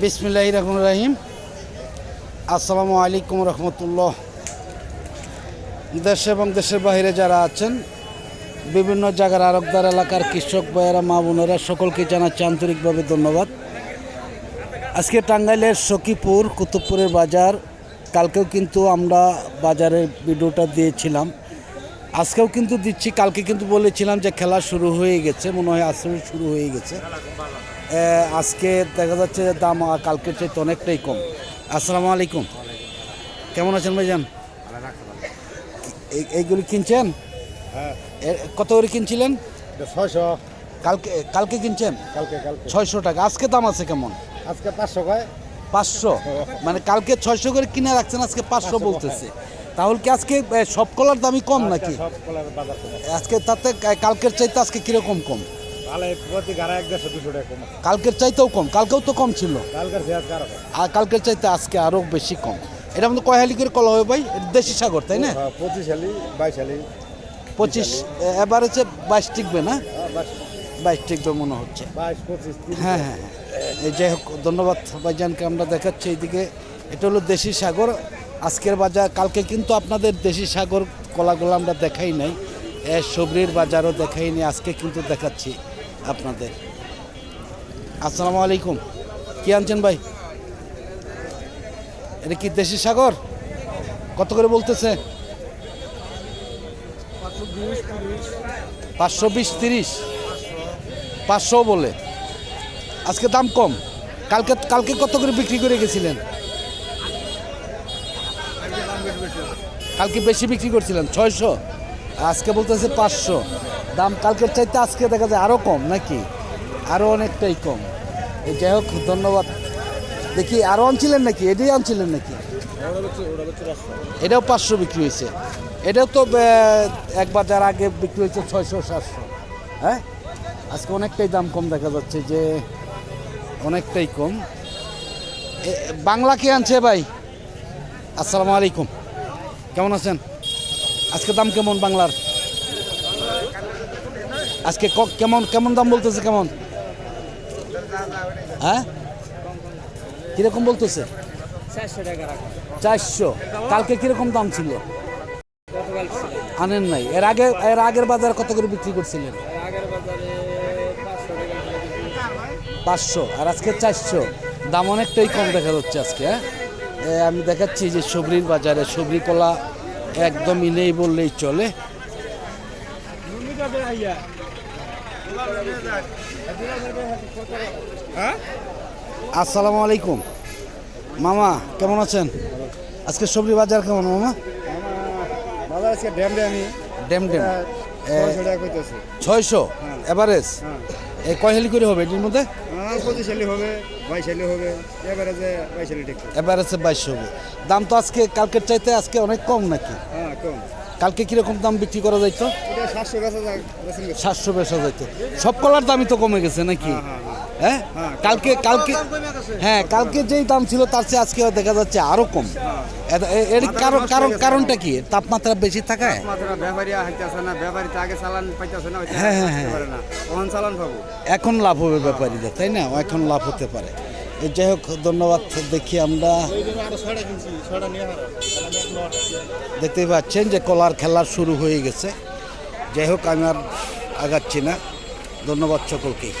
বিসমিল্লাহ রহমান রাহিম। আসসালামু আলাইকুম রহমতুল্লাহ। দেশ এবং দেশের বাইরে যারা আছেন, বিভিন্ন জায়গার আরবদার এলাকার কৃষক ভাইয়েরা, মা বোনেরা, সকলকে জানাচ্ছি আন্তরিকভাবে ধন্যবাদ। আজকে টাঙ্গাইলের সখীপুর, কুতুবপুরের বাজার, কালকেও কিন্তু আমরা বাজারের ভিডিওটা দিয়েছিলাম। আজকেও কিন্তু দিচ্ছি, কালকে কিন্তু বলেছিলাম যে খেলা শুরু হয়ে গেছে, মনে হয় আসলে শুরু হয়ে গেছে। আজকে দেখা যাচ্ছে যে দাম কালকের চাইতে অনেকটাই কম। আসসালামু আলাইকুম। কেমন আছেন ভাইজান? এই- এইগুলি কিনছেন? হ্যাঁ। কত করে কিনছিলেন? ছয়শো। কালকে কালকে কিনছেন? কালকে কালকে। ছয়শো টাকা। আজকে দাম আছে কেমন? আজকে পাঁচশো কয়? পাঁচশো। মানে কালকে ছয়শো করে কিনে রাখছেন আজকে পাঁচশো বলতেছে। তাহলে কি আজকে সব কলার দামই কম নাকি? আজকে তাতে কালকের চাইতে আজকে কীরকম কম? তাহলে প্রতি গাড়া এক দেড়শো দুশো টাকা কম কালকের চাইতেও কম কালকেও তো কম ছিল। কালকের সে আজকে আরও কম। আর কালকের চাইতে আজকে আরও বেশি কম। এটা মধ্যে কয় হালি করে কলা হবে ভাই? এটা দেশি সাগর তাই না? হ্যাঁ, পঁচিশ হালি বাইশ হালি পঁচিশ এবার হচ্ছে বাইশ টিকবে না? হ্যাঁ, বাইশ- বাইশ টিকবে মনে হচ্ছে। বাইশ পঁচিশ তিরিশ হ্যাঁ হ্যাঁ হ্যাঁ। এই যাই হোক ধন্যবাদ ভাইজানকে আমরা দেখাচ্ছি এইদিকে। এটা হলো দেশি সাগর। আজকের বাজার কালকে কিন্তু আপনাদের দেশি সাগর কলাগুলো আমরা দেখাই নাই। এ সবরির বাজারও দেখাইনি আজকে কিন্তু দেখাচ্ছি। আপনাদের। আসসালামু আলাইকুম। কি আনছেন ভাই? এটা কি দেশি সাগর? কত করে বলতেছে? পাঁচশো বিশ তিরিশ। পাঁচশো বলে। আজকে দাম কম। কালকে কালকে কত করে বিক্রি করে গেছিলেন? কালকে বেশি বিক্রি করছিলেন, ছয়শো? আজকে বলতেছে পাঁচশো। দাম কালকের চাইতে আজকে দেখা যায় আরও কম নাকি? আরও অনেকটাই কম। এই যাই হোক ধন্যবাদ। দেখি আরও আনছিলেন নাকি? এটাই আনছিলেন নাকি? এটাও পাঁচশো বিক্রি হয়েছে। এটাও তো আহ, এক বাজার আগে বিক্রি হয়েছে ছয়শো সাতশো। হ্যাঁ? আজকে অনেকটাই দাম কম দেখা যাচ্ছে যে অনেকটাই কম। বাংলা কে আনছে ভাই? আসসালামু আলাইকুম। কেমন আছেন? আজকে দাম কেমন বাংলার? আজকে ক- কেমন কেমন দাম বলতেছে কেমন? হ্যাঁ? কীরকম বলতেছে? চারশো কালকে কীরকম দাম ছিল? আনেন নাই। এর আগে এর আগের বাজার কত করে বিক্রি করছিলেন। পাঁচশো আর আজকে চারশো। দাম অনেকটাই কম দেখা যাচ্ছে আজকে হ্যাঁ? আমি দেখাচ্ছি যে সবরির বাজারে সবরি কলা একদমই নেই বললেই চলে। আসসালামু আলাইকুম। মামা কেমন আছেন? আজকে সবজি বাজার কেমন মামা? বাজার আজকে ড্যাম ড্যামি। ডেম ডেম ছয়শো কইতেছে। এভারেজ? হ্যাঁ কয় হেলি করে হবে এটির মধ্যে? হ্যাঁ, পঁচিশ হবে হবে এবারে বাইশালি ঠিক। এভারেজে বাইশ হবে। দাম তো আজকে কালকের চাইতে আজকে অনেক কম নাকি? হ্যাঁ কম। কালকে কীরকম দাম বিক্রি করা যাইতো? সাতশো বেচা যাইতো। সব কলার দামই তো কমে গেছে নাকি? হ্যাঁ কালকে কালকে হ্যাঁ কালকে যেই দাম ছিল তার চেয়ে আজকে দেখা যাচ্ছে আরও কম। এর কারণ কারণ কারণটা কি? তাপমাত্রা বেশি থাকায়? হ্যাঁ, হ্যাঁ, পাবো। এখন লাভ হবে ব্যাপারীদের তাই না? এখন লাভ হতে পারে। যাই হোক ধন্যবাদ দেখি আমরা। দেখতেই পাচ্ছেন যে কলার খেলা শুরু হয়ে গেছে। যাই হোক আমি আর আগাচ্ছি না। ধন্যবাদ সকলকেই।